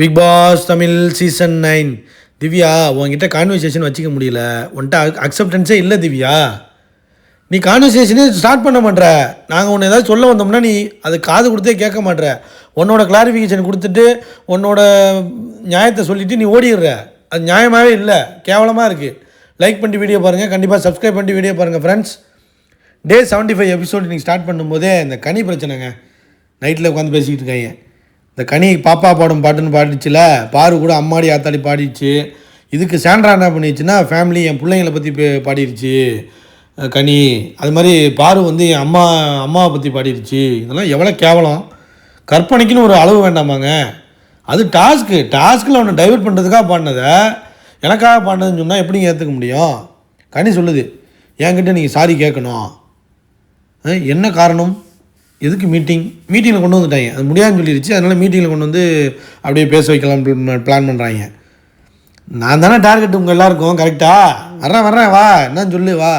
Bigg Boss Tamil season nine Divya உன்கிட்ட conversation வச்சுக்க முடியல. உன்கிட்ட அக்செப்டன்ஸே இல்லை திவ்யா. நீ கான்வர்சேஷனே ஸ்டார்ட் பண்ண மாட்ற. நாங்கள் உன்னை ஏதாவது சொல்ல வந்தோம்னா நீ அது காது கொடுத்தே கேட்க மாட்ற. உன்னோட கிளாரிஃபிகேஷன் கொடுத்துட்டு உன்னோட நியாயத்தை சொல்லிட்டு நீ ஓடிடுற. அது நியாயமாகவே இல்லை. கேவலமாக இருக்குது லைக் பண்ணிட்டு வீடியோ பாருங்கள் கண்டிப்பாக சப்ஸ்கிரைப் பண்ணிட்டு வீடியோ பாருங்கள் friends day seventy five episode நீங்கள் ஸ்டார்ட் பண்ணும்போதே இந்த கனி பிரச்சனைங்க. நைட்டில் உட்காந்து பேசிக்கிட்டு இருக்காங்க இந்த கனி பாப்பா பாடும் பாட்டுன்னு பாடிச்சுல பாரு கூட அம்மாடி ஆத்தாடி பாடிடுச்சு. இதுக்கு சாண்ட்ரா என்ன பண்ணிடுச்சுன்னா ஃபேமிலி என் பிள்ளைங்களை பற்றி பாடிடுச்சு. கனி அது மாதிரி பாரு வந்து என் அம்மா அம்மாவை பற்றி பாடிடுச்சு. இதெல்லாம் எவ்வளோ கேவலம். கற்பனைக்குன்னு ஒரு அளவு வேண்டாமாங்க. அது டாஸ்க்கு டாஸ்கில் ஒன்று டைவெர்ட் பண்ணுறதுக்காக பாடினதை எனக்காக பாடினதுன்னு சொன்னால் எப்படிங்க ஏற்றுக்க முடியும்? கனி சொல்லுது என்கிட்ட நீங்கள் சாரி கேட்கணும். என்ன காரணம்? எதுக்கு மீட்டிங் மீட்டிங்கில் கொண்டு வந்துட்டாங்க. அது முடியாதுன்னு சொல்லிடுச்சு அதனால் மீட்டிங்கில் கொண்டு வந்து அப்படியே பேச வைக்கலாம் பிளான் பண்ணுறாங்க நான் தானே டார்கெட் உங்கள் எல்லாருக்கும் கரெக்டாக வர்றேன் வர்றேன் வா. என்னன்னு சொல்லு வா.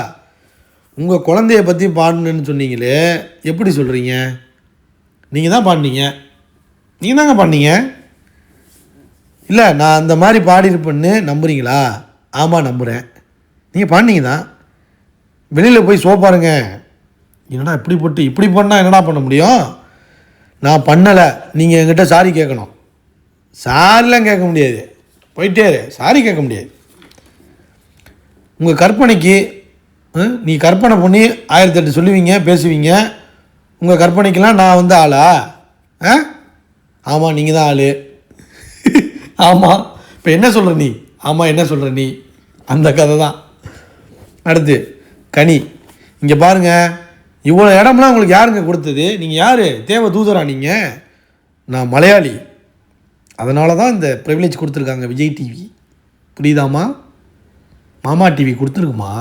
உங்கள் குழந்தைய பற்றி பாடணுன்னு சொன்னீங்களே எப்படி சொல்கிறீங்க நீங்கள் தான் பாடினீங்க. நீங்கள் தாங்க பாடினீங்க. இல்லை நான் அந்த மாதிரி பாடியிருப்பேன்னு நம்புகிறீங்களா ஆமாம் நம்புகிறேன் நீங்கள் பாடினீங்க தான் வெளியில் போய் சோ என்னடா இப்படி போட்டு இப்படி பண்ணால் என்னடா பண்ண முடியும்? நான் பண்ணலை. நீங்கள் என்கிட்ட சாரி கேட்கணும். சாரிலாம் கேட்க முடியாது. போயிட்டே சாரி கேட்க முடியாது. உங்கள் கற்பனைக்கு நீ கற்பனை பண்ணி ஆயிரத்தெட்டு சொல்லுவீங்க பேசுவீங்க. உங்கள் கற்பனைக்கெல்லாம் நான் வந்து ஆளா? ஆ? ஆமாம் நீங்கள் தான் ஆள். ஆமாம் இப்போ என்ன சொல்கிற நீ? ஆமாம் என்ன சொல்கிற நீ? அந்த கதை தான். அடுத்து கனி. இங்கே பாருங்க. இவ்வளோ இடம்லாம் உங்களுக்கு யாருங்க கொடுத்தது? நீங்கள் யார்? தேவ தூதரா நீங்கள் நான் மலையாளி. அதனால தான் இந்த ப்ரிவிலேஜ் கொடுத்துருக்காங்க விஜய் டிவி புரியுதாம்மா? மாமா டிவி கொடுத்துருக்குமா?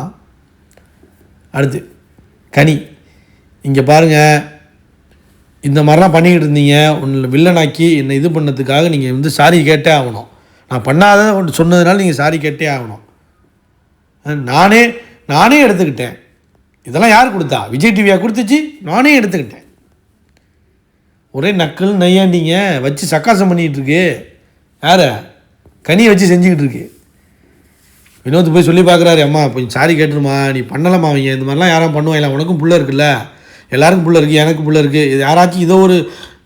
அடுத்து கனி. இங்கே பாருங்கள் இந்த மாதிரிலாம் பண்ணிக்கிட்டு இருந்தீங்க. உன்னை வில்லனாக்கி என்னை இது பண்ணதுக்காக நீங்கள் வந்து சாரி கேட்டே ஆகணும். நான் பண்ணாத ஒன்று சொன்னதுனால நீங்கள் சாரி கேட்டே ஆகணும். நானே நானே எடுத்துக்கிட்டேன். இதெல்லாம் யார் கொடுத்தா? விஜய் டிவியாக கொடுத்துச்சு? நானே எடுத்துக்கிட்டேன். ஒரே நக்கல் நையாண்டிங்க வச்சு சக்காசம் பண்ணிகிட்ருக்கு யார்? யார கனியை வச்சு செஞ்சுக்கிட்டு இருக்கு வினோத் போய் சொல்லி பார்க்குறாரு அம்மா கொஞ்சம் சாரி கேட்டுருமா நீ பண்ணலாமா அவங்க. இந்த மாதிரிலாம் யாரும் பண்ணுவாங்க உனக்கும் புள்ள இருக்குல்ல. எல்லாருக்கும் புள்ள இருக்குது எனக்கு புள்ள இருக்குது இது யாராச்சும் இதோ ஒரு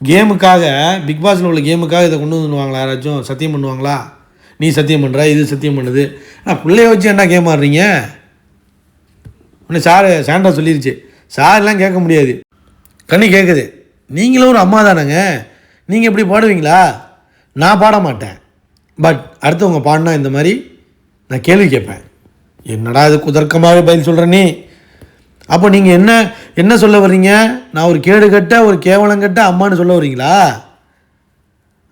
கேமுக்காக பிக் பாஸில் உள்ள கேமுக்காக இதை கொண்டு வந்துடுவாங்களா? யாராச்சும் சத்தியம் பண்ணுவாங்களா? நீ சத்தியம் பண்ணுற இது சத்தியம் பண்ணுது. ஆனால் பிள்ளைய வச்சு என்ன கேம் ஆடுறீங்க? உடனே சார் சாண்டா சொல்லிருச்சு. சார்லாம் கேட்க முடியாது. கண்ணி கேட்குது நீங்களும் ஒரு அம்மா தானேங்க? நீங்கள் இப்படி பாடுவீங்களா? நான் பாட மாட்டேன். பட் அடுத்தவங்க பாடினா இந்த மாதிரி நான் கேள்வி கேட்பேன். என்னடா இது குதர்க்கமாகவே பதில் சொல்கிற நீ? அப்போ நீங்கள் என்ன என்ன சொல்ல வர்றீங்க? நான் ஒரு கேடு கட்ட ஒரு கேவலம் கட்ட அம்மான்னு சொல்ல வர்றீங்களா?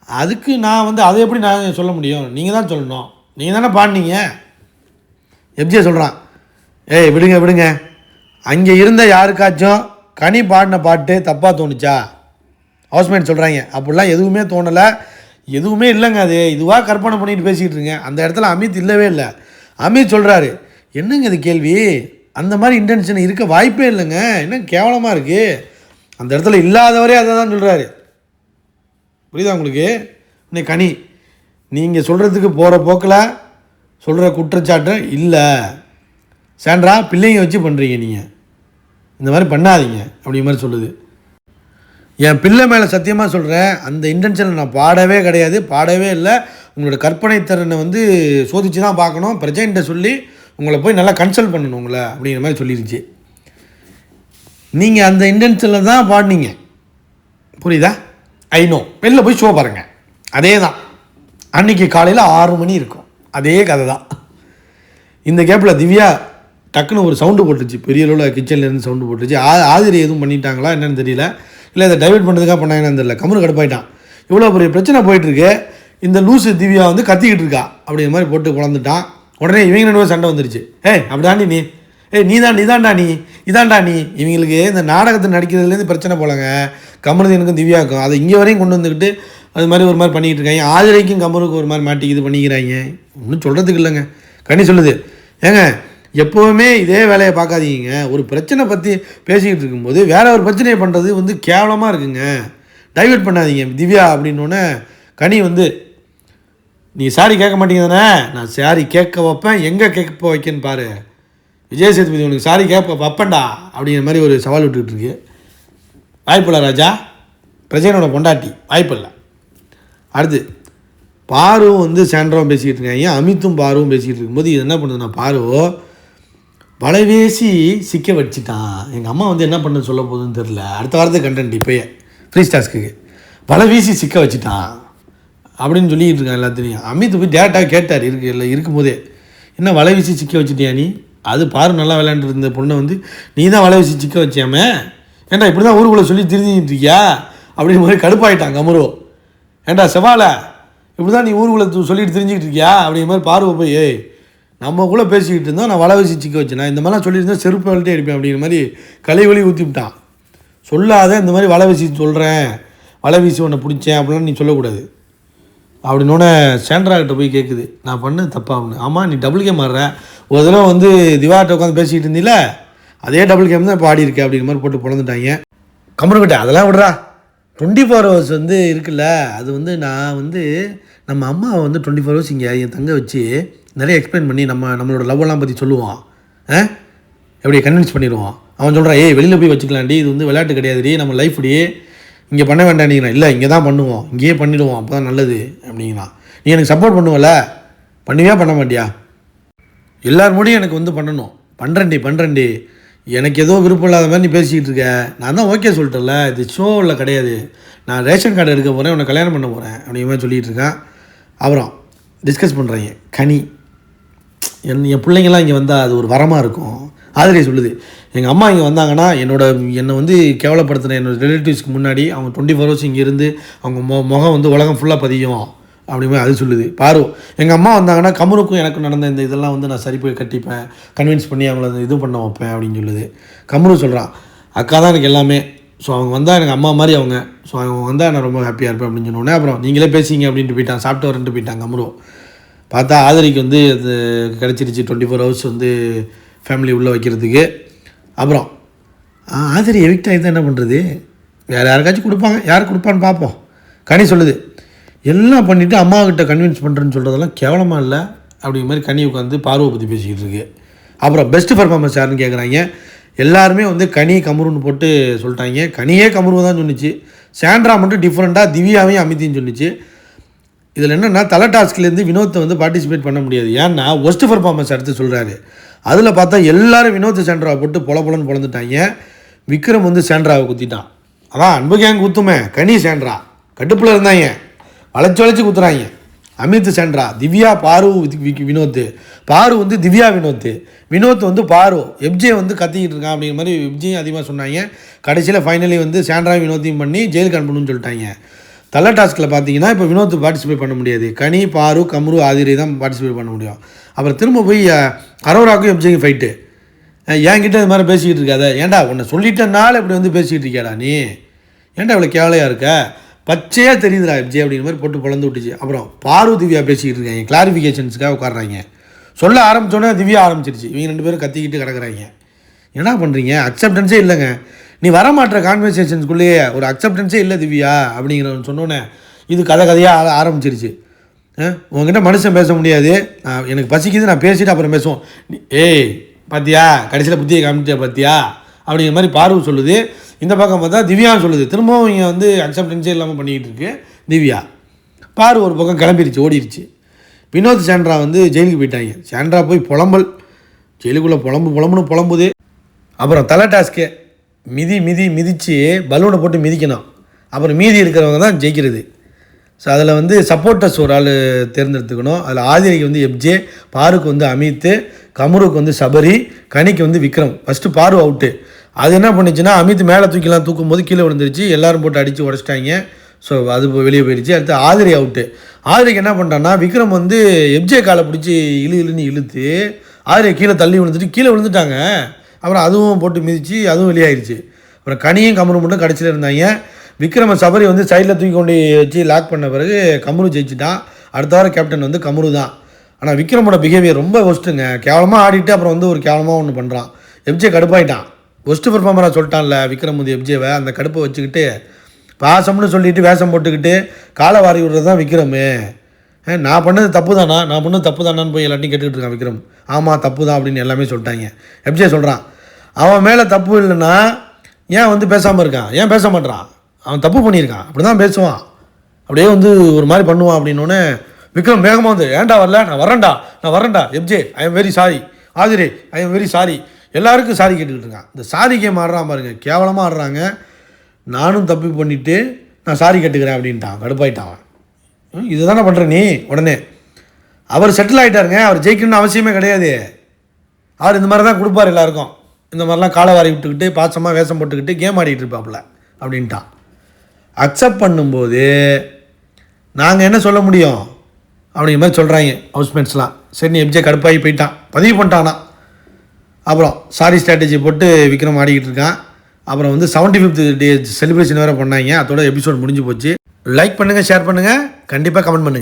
அதுக்கு நான் வந்து அதை எப்படி நான் சொல்ல முடியும்? நீங்கள் தான் சொல்லணும். நீங்கள் தானே பாடினீங்க. எப்ஜே சொல்கிறான் ஏய் விடுங்க விடுங்க. அங்கே இருந்த யாருக்காச்சும் கனி பாடின பாட்டு தப்பாக தோணுச்சா? ஹவுஸ்மேட் சொல்கிறாங்க அப்படிலாம் எதுவுமே தோணலை. எதுவுமே இல்லைங்க அது. இதுவாக கற்பனை பண்ணிட்டு பேசிக்கிட்டு இருங்க அந்த இடத்துல அமித் இல்லவே இல்லை. அமித் சொல்கிறாரு என்னங்க இது கேள்வி? அந்த மாதிரி இன்டென்ஷன் இருக்க வாய்ப்பே இல்லைங்க. என்ன கேவலமாக இருக்குது அந்த இடத்துல இல்லாதவரே அதை தான் சொல்கிறாரு புரியுதா உங்களுக்கு? இன்னைக்கு கனி நீங்கள் சொல்கிறதுக்கு போகிற போக்கில் சொல்கிற குற்றச்சாட்டு இல்லை. சாண்ட்ரா பிள்ளைங்க வச்சு பண்ணுறீங்க நீங்கள் இந்த மாதிரி பண்ணாதீங்க அப்படி மாதிரி சொல்லுது. என் பிள்ளை மேலே சத்தியமாக சொல்கிறேன் அந்த இன்டென்ஷனில் நான் பாடவே கிடையாது பாடவே இல்லை. உங்களோட கற்பனை திறனை வந்து சோதிச்சு தான் பார்க்கணும். பிரஜைன்ட்ட சொல்லி உங்களை போய் நல்லா கன்சல்ட் பண்ணணும் உங்களை அப்படிங்கிற மாதிரி சொல்லிருச்சு. நீங்கள் அந்த இன்டென்ஷனில் தான் பாடினீங்க. புரியுதா? ஐநோ வெளில போய் ஷோ பாருங்கள் அதே தான். அன்றைக்கி காலையில் ஆறு மணி இருக்கும். அதே கதை தான். இந்த கேப்பில் திவ்யா டக்குன்னு ஒரு சவுண்டு போட்டுச்சு பெரிய அளவில் கிச்சன்லேருந்து சவுண்டு போட்டுச்சு ஆ ஆதிரி எதுவும் பண்ணிட்டாங்களா என்னன்னு தெரியல. இல்லை இதை டைவெர்ட் பண்ணுறதுக்காக பண்ணாங்கன்னு தெரியல. கம்முனு கடுப்பாயிட்டான். இவ்வளோ பெரிய பிரச்சனை போயிட்டுருக்கு. இந்த லூசு திவ்யா வந்து கத்திக்கிட்டு இருக்கா? அப்படிங்கிற மாதிரி போட்டு குழந்துட்டான். உடனே இவங்க ரெண்டு பேரும் சண்டை வந்துருச்சு. ஏய் அப்படிதாண்டி நீ? ஏய் நீ தான் நீதான்டா நீ? இதான்டா நீ? இவங்களுக்கு இந்த நாடகத்தை நடிக்கிறதுலேருந்து பிரச்சனை போலங்க. கமருதீனுக்கும் திவ்யாக்கும் அதை இங்கே வரையும் கொண்டு வந்துக்கிட்டு அது மாதிரி ஒரு மாதிரி பண்ணிக்கிட்டு இருக்காங்க. ஆதிரைக்கும் கமருக்கும் ஒரு மாதிரி மாட்டி இது பண்ணிக்கிறாங்க. ஒன்றும் சொல்கிறதுக்கு இல்லைங்க. கண்ணி சொல்லுது. ஏங்க எப்போவுமே இதே வேலையை பார்க்காதீங்க. ஒரு பிரச்சனை பற்றி பேசிக்கிட்டு இருக்கும்போது வேற ஒரு பிரச்சனையை பண்ணுறது வந்து கேவலமாக இருக்குங்க. டைவெர்ட் பண்ணாதீங்க. திவ்யா அப்படின்னோடனே கனி வந்து நீ சாரி கேட்க மாட்டீங்க தானே? நான் சாரி கேட்க வைப்பேன். எங்கே கேட்க வைக்கன்னு பாரு. விஜய் சேதுபதி உனக்கு சாரி கேட்க வைப்பேன்டா. அப்படிங்கிற மாதிரி ஒரு சவால் விட்டுக்கிட்டு இருக்கு. வாய்ப்பில்லை ராஜா. பிரஜையனோட பொண்டாட்டி. வாய்ப்பில்லை அடுத்து பாருவும் வந்து சாண்ட்ராவும் பேசிக்கிட்டு இருக்காங்க. அமித்தும் பாருவும் பேசிக்கிட்டு இருக்கும்போது இது என்ன பண்ணுதுன்னா பாருவோ வலைவேசி சிக்க வச்சுட்டான் எங்கள் அம்மா வந்து என்ன பண்ண சொல்ல போகுதுன்னு தெரில அடுத்த வாரத்துக்கு கண்டென்ட் இப்போயே. ஃப்ரீ ஸ்டாஸ்க்கு வலைவீசி சிக்க வச்சுட்டான் அப்படின்னு சொல்லிக்கிட்டு இருக்கான் எல்லாத்துலேயும். அமித் போய் டேரெக்டாக கேட்டார். இருக்கு இல்லை இருக்கும்போதே. என்ன வலை வீசி சிக்க வச்சுட்டியா நீ? அது பாரு நல்லா விளையாண்டுட்டு இருந்த பொண்ணை வந்து நீ தான் வலை வீசி சிக்க வச்சியாமே ஏன்டா இப்படி தான் ஊருக்குள்ளே சொல்லி தெரிஞ்சுக்கிட்டு இருக்கியா? அப்படின்னு மாதிரி கடுப்பாயிட்டான் கமரு ஏன்டா செவாலை இப்படி தான் நீ ஊருக்குள்ளே சொல்லிட்டு தெரிஞ்சுக்கிட்டு இருக்கியா? அப்படிங்கிற மாதிரி பார்வை போய் ஏய் நம்ம கூட பேசிக்கிட்டு இருந்தோம் நான் வலை வீசி சிக்க வச்சேன். நான் இந்த மாதிரிலாம் சொல்லியிருந்தேன் செருப்பு வளர்ட்டே அடிப்பேன் அப்படிங்கிற மாதிரி களை வழி ஊற்றிவிட்டான் சொல்லாத இந்த மாதிரி வலை வீசி சொல்கிறேன் வலை வீசி உன்னை பிடிச்சேன் அப்படிலாம் நீ சொல்லக்கூடாது. அப்படின்னோடனே சேண்ட்ராகிட்ட போய் கேட்குது நான் பண்ண தப்பா அப்படின்னு. ஆமாம் நீ டபுள் கேம் ஆடுற. ஒரு தடவை வந்து திவாட்ட உட்காந்து பேசிக்கிட்டு இருந்தீல அதே டபுள் கேம் தான் இப்போ ஆடி இருக்க அப்படிங்கிற மாதிரி போட்டு பிறந்துட்டாங்க கம்பர்கிட்ட அதெல்லாம் விடுறா. டுவெண்ட்டி ஃபோர் ஹவர்ஸ் வந்து இருக்குல்ல. அது வந்து நான் வந்து நம்ம அம்மாவை வந்து டுவெண்ட்டி ஃபோர் ஹவர்ஸ் இங்கே என் தங்க வச்சு நிறைய எக்ஸ்பிளைன் பண்ணி நம்ம நம்மளோட லவ்வெல்லாம் பற்றி சொல்லுவான். ஆ? எப்படி கன்வின்ஸ் பண்ணிடுவான். அவன் சொல்கிறான் ஏய் வெளியில் போய் வச்சுக்கலாம்டி இது வந்து விளையாட்டு கிடையாதுடி நம்ம லைஃப்டியே இங்கே பண்ண வேண்டாம்னீங்கிறான் இல்லை இங்கே தான் பண்ணுவோம். இங்கேயே பண்ணிடுவோம் அப்போ தான் நல்லது அப்படிங்கிறான். நீ எனக்கு சப்போர்ட் பண்ணுவல பண்ணுவியா பண்ண மாட்டியா? எல்லார் முடியும் எனக்கு வந்து பண்ணணும். பண்ணுறேன்டி பண்ணுறேன்டி எனக்கு ஏதோ விருப்பம் இல்லாத மாதிரி நீ பேசிக்கிட்டு இருக்க. நான் தான் ஓகே சொல்லிட்டேன்ல இது ஷோவில் கிடையாது. நான் ரேஷன் கார்டு எடுக்க போகிறேன் உன்னை கல்யாணம் பண்ண போகிறேன் அப்படிங்கிற மாதிரி சொல்லிகிட்டு இருக்கேன். அப்புறம் டிஸ்கஸ் பண்ணுறாங்க கனி. என் என் பிள்ளைங்கள்லாம் இங்கே வந்தால் அது ஒரு வரமாக இருக்கும். ஆதிரி சொல்லுது எங்கள் அம்மா இங்கே வந்தாங்கன்னா என்னோட என்னை வந்து கேவலப்படுத்தின என்னோட ரிலேட்டிவ்ஸ்க்கு முன்னாடி அவங்க டுவெண்ட்டி ஃபோர் ஹவர்ஸ் இங்கே இருந்து அவங்க மொ முகம் வந்து உலகம் ஃபுல்லாக பதியும் அப்படிமே அது சொல்லுது. பாரு எங்கள் அம்மா வந்தாங்கன்னா கமருக்கும் எனக்கும் நடந்த இந்த இதெல்லாம் வந்து நான் சரி போய் கட்டிப்பேன் கன்வின்ஸ் பண்ணி அவங்கள இது பண்ண வைப்பேன் அப்படின்னு சொல்லுது. கமரு சொல்கிறான் அக்கா தான் எனக்கு எல்லாமே. ஸோ அவங்க வந்தால் எனக்கு அம்மா மாதிரி அவங்க. ஸோ அவங்க வந்தால் நான் ரொம்ப ஹாப்பியாக இருப்பேன் அப்படின்னு சொன்னோடனே அப்புறம் நீங்களே பேசிங்க அப்படின்ட்டு போயிட்டான் சாப்பிட்டு வரேன்ட்டு போயிட்டான் கமரு பார்த்தா ஆதரிக்கு வந்து அது கிடச்சிருச்சு. டுவெண்ட்டி ஃபோர் ஹவர்ஸ் வந்து ஃபேமிலி உள்ளே வைக்கிறதுக்கு. அப்புறம் ஆ, ஆதிரி எவிக்ட் ஆகி என்ன பண்ணுறது வேறு யாருக்காச்சும் கொடுப்பாங்க. யார் கொடுப்பான்னு பார்ப்போம். கனி சொல்லுது எல்லாம் பண்ணிவிட்டு அம்மாக்கிட்ட கன்வின்ஸ் பண்ணுறேன்னு சொல்கிறதெல்லாம் கேவலமாக இல்லை? அப்படிங்கிற மாதிரி கனி உட்காந்து பார்வை பற்றி பேசிக்கிட்டு இருக்கு. அப்புறம் பெஸ்ட் பர்ஃபார்மன்ஸ் யாருன்னு கேட்குறாங்க எல்லாருமே வந்து கனி கமருன்னு போட்டு சொல்லிட்டாங்க. கனியே கமருவை தான் சொன்னிச்சு. சாண்ட்ரா மட்டும் டிஃப்ரெண்ட்டாக திவ்யாவையும் அமித்தின்னு சொன்னிச்சு. இதில் என்னென்னா தலை டாஸ்க்லேருந்து வினோத்தை வந்து பார்ட்டிசிபேட் பண்ண முடியாது. ஏன்னா ஒஸ்ட் பர்ஃபார்மன்ஸ் எடுத்து சொல்கிறாரு அதில் பார்த்தா எல்லாரும் வினோத் சென்ட்ராவை போட்டு பொல பொலன்னு பொழந்துட்டாங்க விக்ரம் வந்து சேண்ட்ராவை குத்திட்டான். அதான் அன்பு கேங் குத்துமே கனி சேண்ட்ரா. கட்டுப்பில் இருந்தாங்க வளைச்சி வளைச்சி குத்துறாங்க அமித் சேண்ட்ரா திவ்யா பாரு வித் விக்- வினோத் பாரு வந்து திவ்யா வினோத் வினோத் வந்து பாரு. எப்ஜே வந்து கத்திக்கிட்டு இருக்கான் அப்படிங்கிற மாதிரி எப்ஜியும் அதிகமாக சொன்னாங்க. கடைசியில் ஃபைனலி வந்து சேண்ட்ரா வினோத்தையும் பண்ணி ஜெயிலுக்கு அனுப்பணும்னு சொல்லிட்டாங்க. தலை டாஸ்கில் பார்த்தீங்கன்னா இப்போ வினோத் பார்ட்டிசிபேட் பண்ண முடியாது. கனி பாரு கம்ரு ஆதிரி தான் பார்ட்டிசிபேட் பண்ண முடியும். அப்புறம் திரும்ப போய் அரோராக்கும் எப்ஜிக்கும் ஃபைட்டு என்கிட்ட இது மாதிரி பேசிக்கிட்டு இருக்காத. ஏன்டா உன்னை சொல்லிட்டனால இப்படி வந்து பேசிக்கிட்டு இருக்கியாடா நீ? ஏன்டா இவ்வளோ கேவலையாக இருக்க? பச்சையாக தெரியுதுடா எம்ஜி அப்படிங்கிற மாதிரி போட்டு பிளந்து விட்டுச்சு. அப்புறம் பாரு திவ்யா பேசிக்கிட்டு இருக்காங்க. கிளாரிஃபிகேஷன்ஸுக்காக உட்காடுறாங்க சொல்ல ஆரம்பித்தோன்னே திவ்யா ஆரம்பிச்சிருச்சு. இவங்க ரெண்டு பேரும் கத்திக்கிட்டு கிடக்குறாங்க. என்ன பண்ணுறீங்க அக்செப்டன்ஸே இல்லைங்க. நீ வரமாட்டுற கான்வர்சேஷன்ஸ்குள்ளேயே ஒரு அக்செப்டன்ஸே இல்லை திவ்யா அப்படிங்கிறவன் சொன்னோன்னே இது கதை கதையாக ஆரம்பிச்சிருச்சு. உங்ககிட்ட மனுஷன் பேச முடியாது. எனக்கு பசிக்குது நான் பேசிட்டு அப்புறம் பேசுவோம். நீ- ஏய் பார்த்தியா கடைசியில் புத்தியை காமிச்சியா பார்த்தியா அப்படிங்கிற மாதிரி பார்வை சொல்லுது. இந்த பக்கம் பார்த்தா திவ்யா சொல்லுது. திரும்பவும் இங்கே வந்து அக்செப்டன்ஸே இல்லாமல் பண்ணிக்கிட்டு இருக்கு திவ்யா. பாரு ஒரு பக்கம் கிளம்பிருச்சு ஓடிடுச்சு வினோத் சாண்ட்ரா வந்து ஜெயிலுக்கு போயிட்டாங்க. சாண்ட்ரா போய் புலம்பல். ஜெயிலுக்குள்ளே புலம்பு புலம்புன்னு புலம்புது. அப்புறம் தலை டாஸ்க்கு. மிதி மிதி மிதித்து பலூனை போட்டு மிதிக்கணும். அப்புறம் மீதி இருக்கிறவங்க தான் ஜெயிக்கிறது. ஸோ அதில் வந்து சப்போர்ட்டர்ஸ் ஒரு ஆள் தேர்ந்தெடுத்துக்கணும். அதில் ஆதிரிக்கு வந்து எப்ஜே பாருக்கு வந்து அமித் கமருக்கு வந்து சபரி கனிக்கு வந்து விக்ரம். ஃபஸ்ட்டு பாரு அவுட்டு அது என்ன பண்ணுச்சுன்னா அமித் மேலே தூக்கிலாம் தூக்கும் போது கீழே விழுந்துருச்சு. எல்லாரும் போட்டு அடித்து உடச்சிட்டாங்க. ஸோ அது வெளியே போயிடுச்சு. அடுத்து ஆதிரி அவுட்டு ஆதிரிக்கு என்ன பண்ணுறான்னா விக்ரம் வந்து எப்ஜே காலை பிடிச்சி இழு இழுன்னு இழுத்து ஆதிரியை கீழே தள்ளி விழுந்துட்டு கீழே விழுந்துட்டாங்க. அப்புறம் அதுவும் போட்டு மிதித்து அதுவும் வெளியாயிருச்சு. அப்புறம் கனியும் கமரும் மட்டும் கடைசியில் இருந்தாங்க. விக்ரம சபரி வந்து சைடில் தூக்கி கொண்டு வச்சு லாக் பண்ண பிறகு கமரு ஜெயிச்சிட்டான். அடுத்த வாரம் கேப்டன் வந்து கமரு தான். ஆனால் விக்ரமோட பிஹேவியர் ரொம்ப ஒஸ்ட்டுங்க கேவலமாக ஆடிட்டு அப்புறம் வந்து ஒரு கேவலமாக ஒன்று பண்ணுறான் எப்ஜே கடுப்பாயிட்டான். ஒஸ்ட்டு பெர்ஃபார்மராக சொல்லிட்டான்ல விக்ரம் வந்து எப்ஜேவை அந்த கடுப்பை வச்சுக்கிட்டு பாசம்னு சொல்லிட்டு வேஷம் போட்டுக்கிட்டு காலை வாரி விடுறது தான் விக்ரமு. நான் பண்ணது தப்பு தானா நான் பண்ணது தப்பு தானான்னு போய் எல்லாத்தையும் கேட்டுக்கிட்டு இருக்கான் விக்ரம். ஆமாம் தப்பு தான் அப்படின்னு எல்லாமே சொல்லிட்டாங்க. எப்ஜே சொல்கிறான் அவன் மேலே தப்பு இல்லைன்னா ஏன் வந்து பேசாமல் இருக்கான்? ஏன் பேச மாட்டான் அவன் தப்பு பண்ணியிருக்கான். அப்படி தான் பேசுவான். அப்படியே வந்து ஒரு மாதிரி பண்ணுவான் அப்படின்னோடனே விக்ரம் வேகமாக வந்து ஏன்டா வரல? நான் வரேன்டா நான் வரேன்டா FJ I am very sorry Aadhirai I am very sorry எல்லாருக்கும் சாரி கேட்டுக்கிட்டு இருக்கான். இந்த சாரி கேம் ஆடுறான் பாருங்க. கேவலமாக ஆடுறாங்க. நானும் தப்பு பண்ணிவிட்டு நான் சாரி கேட்டுக்கிறேன் அப்படின்ட்டான். கடுப்பாயிட்டான் அவன். தானே பண்ணுற நீ? உடனே அவர் செட்டில் ஆகிட்டாருங்க அவர் ஜெயிக்கணும்னு அவசியமே கிடையாது. அவர் இந்த மாதிரி தான் கொடுப்பார் எல்லாருக்கும். இந்த மாதிரிலாம் காலை வாரி விட்டுக்கிட்டு பாசமாக வேஷம் போட்டுக்கிட்டு கேம் ஆடிக்கிட்டு இருப்பாப்புல அப்படின்ட்டான் அக்செப்ட் பண்ணும்போது நாங்கள் என்ன சொல்ல முடியும்? அப்படிங்கிற மாதிரி சொல்கிறாங்க ஹவுஸ்மேட்ஸ்லாம் சரி நீ எப்ஜே கடுப்பாகி போயிட்டான். பதிவு பண்ணிட்டானா? அப்புறம் சாரி ஸ்ட்ராட்டஜி போட்டு விக்ரம் ஆடிக்கிட்டு இருக்கான். அப்புறம் வந்து செவன்ட்டி ஃபிஃப்த் டே செலிப்ரேஷன் வேறு பண்ணாங்க. அதோட எபிசோட் முடிஞ்சு போச்சு. லைக் பண்ணுங்கள் ஷேர் பண்ணுங்கள் கண்டிப்பாக கமெண்ட் பண்ணுங்கள்